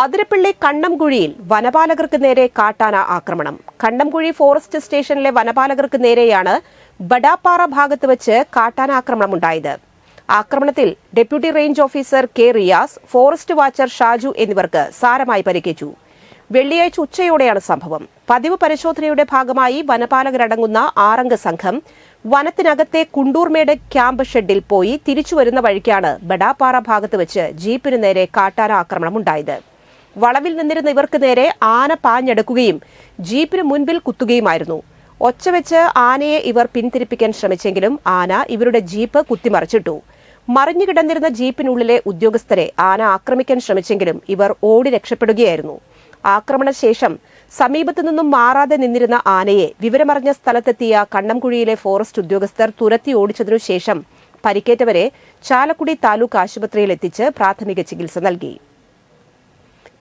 അതിരപ്പള്ളി കണ്ണംകുഴിയിൽ വനപാലകർക്ക് നേരെ കാട്ടാന ആക്രമണം. കണ്ണംകുഴി ഫോറസ്റ്റ് സ്റ്റേഷനിലെ വനപാലകർക്ക് നേരെയാണ് ബഡാപ്പാറ ഭാഗത്ത് വെച്ച് കാട്ടാന ആക്രമണം ഉണ്ടായത് ആക്രമണത്തിൽ deputy range officer K Riyas forest watcher Shaju എന്നിവർക്ക് സാരമായി പരിക്കേറ്റു. വെള്ളിയാഴ്ച ഉച്ചയോടെയാണ് സംഭവം. പതിവ് പരിശോധനയുടെ ഭാഗമായി വനപാലകരടങ്ങുന്ന ആറംഗ സംഘം വനത്തിനകത്തെ കുണ്ടൂർമേട് ക്യാമ്പ് ഷെഡിൽ പോയി തിരിച്ചുവരുന്ന വഴിക്കാണ് ബഡാപ്പാറ ഭാഗത്ത് വെച്ച് ജീപ്പിന് നേരെ കാട്ടാന ആക്രമണമുണ്ടായത്. വളവിൽ നിന്നിരുന്ന ഇവർക്ക് നേരെ ആന പാഞ്ഞെടുക്കുകയും ജീപ്പിന് മുൻപിൽ കുത്തുകയുമായിരുന്നു. ഒച്ചവെച്ച് ആനയെ ഇവർ പിന്തിരിപ്പിക്കാൻ ശ്രമിച്ചെങ്കിലും ആന ഇവരുടെ ജീപ്പ് കുത്തിമറിച്ചിട്ടു. മറിഞ്ഞു കിടന്നിരുന്ന ജീപ്പിനുള്ളിലെ ഉദ്യോഗസ്ഥരെ ആന ആക്രമിക്കാൻ ശ്രമിച്ചെങ്കിലും ഇവർ ഓടി രക്ഷപ്പെടുകയായിരുന്നു. ആക്രമണശേഷം സമീപത്തു നിന്നും മാറാതെ നിന്നിരുന്ന ആനയെ വിവരമറിഞ്ഞ സ്ഥലത്തെത്തിയ കണ്ണംകുഴിയിലെ ഫോറസ്റ്റ് ഉദ്യോഗസ്ഥർ തുരത്തി ഓടിച്ചതിനു ശേഷം പരിക്കേറ്റവരെ ചാലക്കുടി താലൂക്ക് ആശുപത്രിയിൽ എത്തിച്ച് പ്രാഥമിക ചികിത്സ നൽകി.